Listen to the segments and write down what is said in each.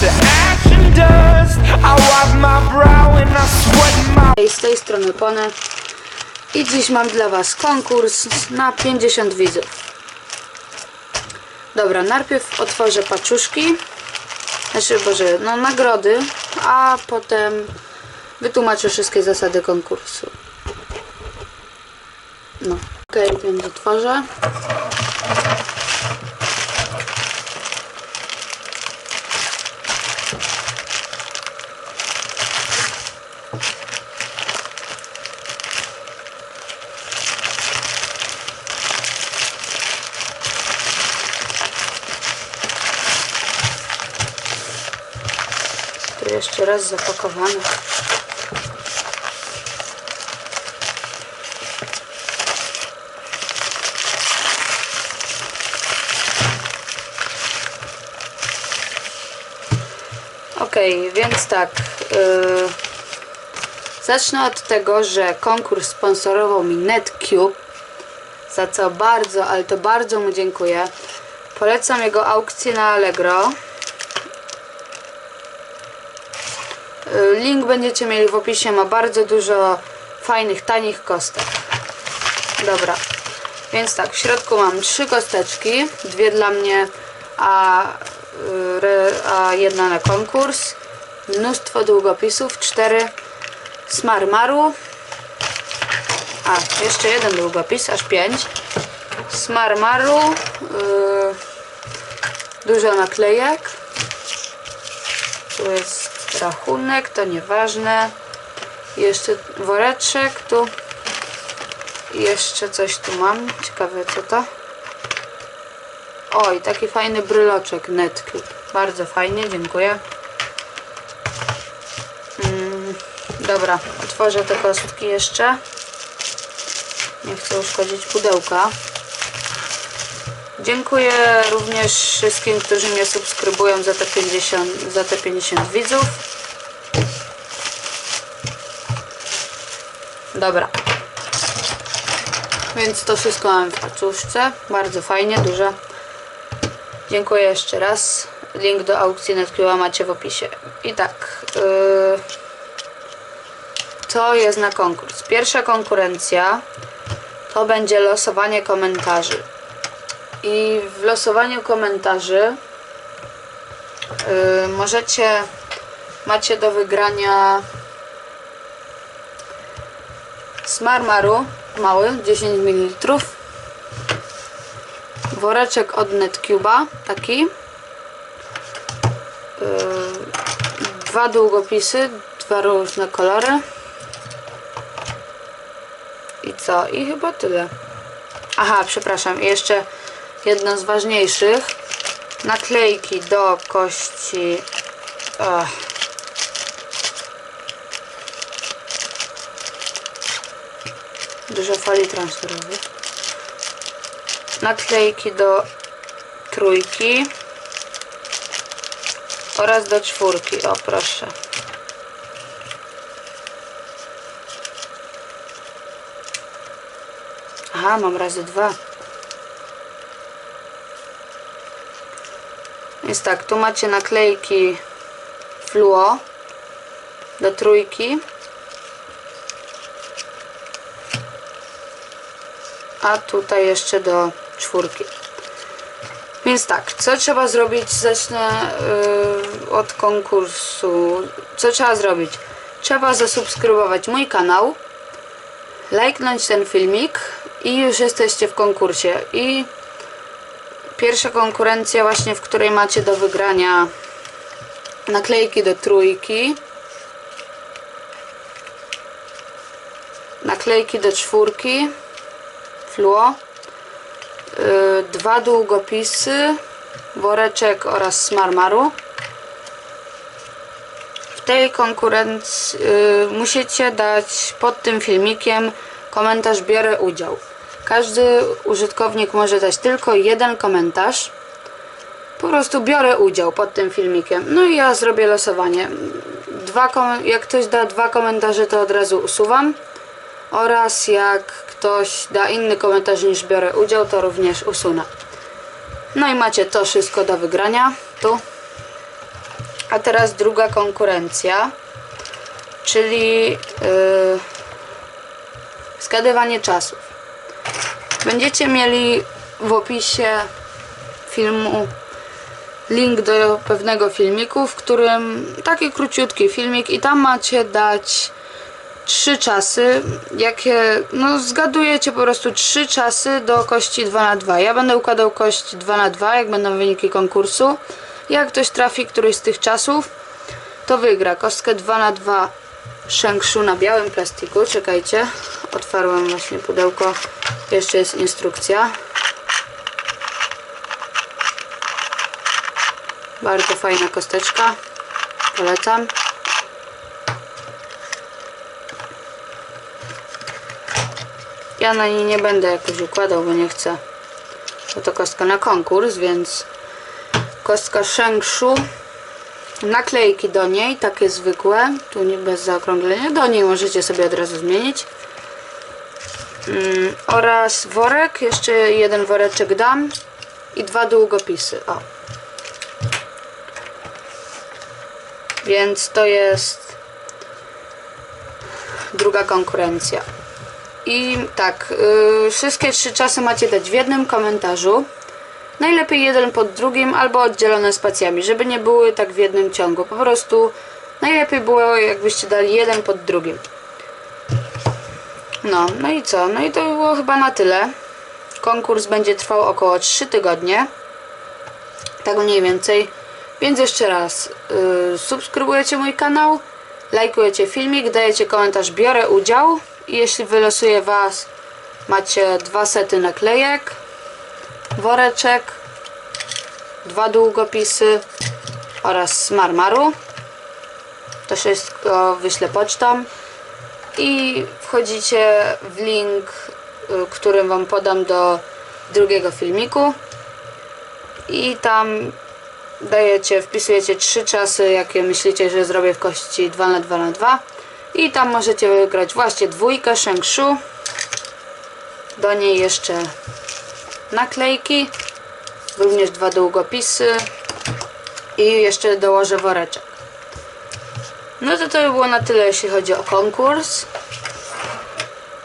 to action dust. I wipe my brow and I sweat my Z tej strony Pony. I dziś mam dla Was konkurs na 50 widzów. Dobra, najpierw otworzę paczuszki. Znaczy, Boże, no nagrody, a potem wytłumaczę wszystkie zasady konkursu. No, okej, więc otworzę. Tu jeszcze raz zapakowane. Okej, więc tak. Yy, zacznę od tego, że konkurs sponsorował mi NetCube, za co bardzo, ale to bardzo mu dziękuję. Polecam jego aukcję na Allegro. Y, Link będziecie mieli w opisie, ma bardzo dużo fajnych, tanich kostek. Dobra, więc tak, w środku mam trzy kosteczki, dwie dla mnie, a, y, a jedna na konkurs. Mnóstwo długopisów, cztery smarmaru. A, jeszcze jeden długopis, aż pięć. Smarmaru, y, dużo naklejek. Tu jest rachunek, to nieważne. Jeszcze woreczek tu. Jeszcze coś tu mam. Ciekawe co to. Oj, taki fajny bryloczek Netclub. Bardzo fajnie, dziękuję. Dobra, otworzę te kostki jeszcze. Nie chcę uszkodzić pudełka. Dziękuję również wszystkim, którzy mnie subskrybują za te 50, za te 50 widzów. Dobra. Więc to wszystko mam w paczuszce. Bardzo fajnie, duże. Dziękuję jeszcze raz. Link do aukcji Netcube macie w opisie. I tak. To jest na konkurs. Pierwsza konkurencja to będzie losowanie komentarzy. I w losowaniu komentarzy yy, możecie, macie do wygrania smarmaru mały, 10 ml, woreczek od Netcube'a, taki, yy, dwa długopisy, dwa różne kolory co? I chyba tyle. Aha, przepraszam, jeszcze jedno z ważniejszych. Naklejki do kości. Ach. Dużo folii transferowych. Naklejki do trójki oraz do czwórki. O, proszę. Aha, mam razy dwa. Więc tak, tu macie naklejki fluo do trójki. A tutaj jeszcze do czwórki. Więc tak, co trzeba zrobić? Zacznę yy, od konkursu. Co trzeba zrobić? Trzeba zasubskrybować mój kanał, lajknąć ten filmik i już jesteście w konkursie. I pierwsza konkurencja właśnie, w której macie do wygrania naklejki do trójki, naklejki do czwórki, fluo, yy, dwa długopisy, woreczek oraz smarmaru. W tej konkurencji yy, musicie dać pod tym filmikiem komentarz biorę udział. Każdy użytkownik może dać tylko jeden komentarz. Po prostu biorę udział pod tym filmikiem. No i ja zrobię losowanie. Dwa jak ktoś da dwa komentarze, to od razu usuwam. Oraz jak ktoś da inny komentarz niż biorę udział, to również usunę. No i macie to wszystko do wygrania. Tu. A teraz druga konkurencja, czyli yy, zgadywanie czasów. Będziecie mieli w opisie filmu link do pewnego filmiku, w którym taki króciutki filmik i tam macie dać trzy czasy, jakie, no zgadujecie po prostu trzy czasy do kości 2 na 2 Ja będę układał kość 2 na 2 jak będą wyniki konkursu. Jak ktoś trafi któryś z tych czasów, to wygra kostkę 2 na 2 Shengshu na białym plastiku. Czekajcie, otwarłam właśnie pudełko. Jeszcze jest instrukcja. Bardzo fajna kosteczka. Polecam. Ja na niej nie będę jakoś układał, bo nie chcę. Bo to kostka na konkurs, więc kostka Shengshu. Naklejki do niej, takie zwykłe, tu nie bez zaokrąglenia. Do niej możecie sobie od razu zmienić. Mm, oraz worek, jeszcze jeden woreczek dam i dwa długopisy. O. Więc to jest druga konkurencja. I tak, yy, wszystkie trzy czasy macie dać w jednym komentarzu. Najlepiej jeden pod drugim albo oddzielone spacjami, żeby nie były tak w jednym ciągu. Po prostu najlepiej było jakbyście dali jeden pod drugim. No, no i co? No i to by było chyba na tyle. Konkurs będzie trwał około 3 tygodnie. Tak mniej więcej. Więc jeszcze raz, yy, subskrybujecie mój kanał, lajkujecie filmik, dajecie komentarz, biorę udział. I jeśli wylosuję Was, macie dwa sety naklejek, woreczek, dwa długopisy oraz marmaru. To wszystko wyślę pocztą. I wchodzicie w link, y, który Wam podam do drugiego filmiku. I tam dajecie, wpisujecie trzy czasy, jakie myślicie, że zrobię w kości 2 na 2 na 2 i tam możecie wygrać właśnie dwójkę Shengshu do niej jeszcze naklejki również dwa długopisy i jeszcze dołożę woreczek no to to by było na tyle jeśli chodzi o konkurs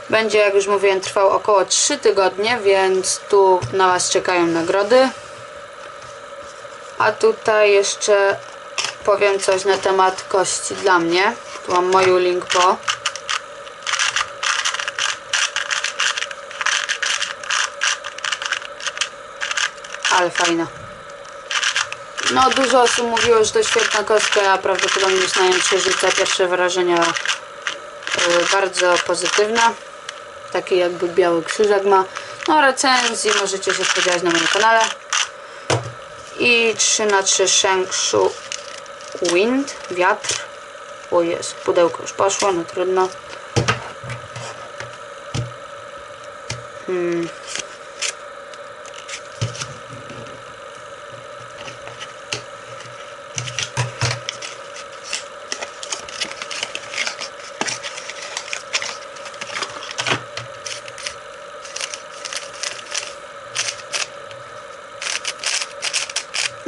będzie jak już mówiłem trwał około 3 tygodnie więc tu na Was czekają nagrody a tutaj jeszcze powiem coś na temat kości dla mnie. Tu mam moją link po. Ale fajna. No dużo osób mówiło, że to świetna kostka, a prawdopodobnie nią przeżycia pierwsze wrażenia y, bardzo pozytywne. Taki jakby biały krzyżak ma. No recenzji możecie się spodziewać na moim kanale. I 3 na 3 Shengshu Wind, wiatr. O jest, pudełko już poszło, no trudno. Hmm.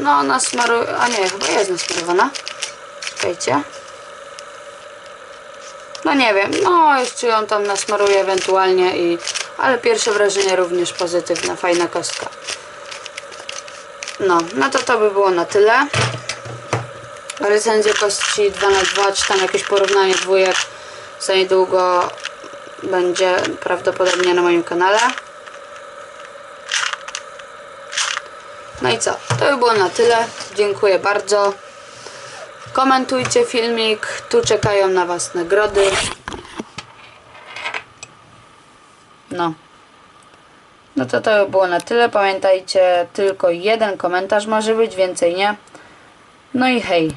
No, nasmaruję, a nie, chyba jest nasmarowana. Czekajcie. No nie wiem, no jeszcze ją tam nasmaruję ewentualnie i... Ale pierwsze wrażenie również pozytywne, fajna kostka. No, no to to by było na tyle. Recenzję kości 2 na 2 czy tam jakieś porównanie dwójek za niedługo będzie prawdopodobnie na moim kanale. No i co? To by było na tyle. Dziękuję bardzo. Komentujcie filmik. Tu czekają na Was nagrody. No. No to to by było na tyle. Pamiętajcie, tylko jeden komentarz może być, więcej nie. No i hej.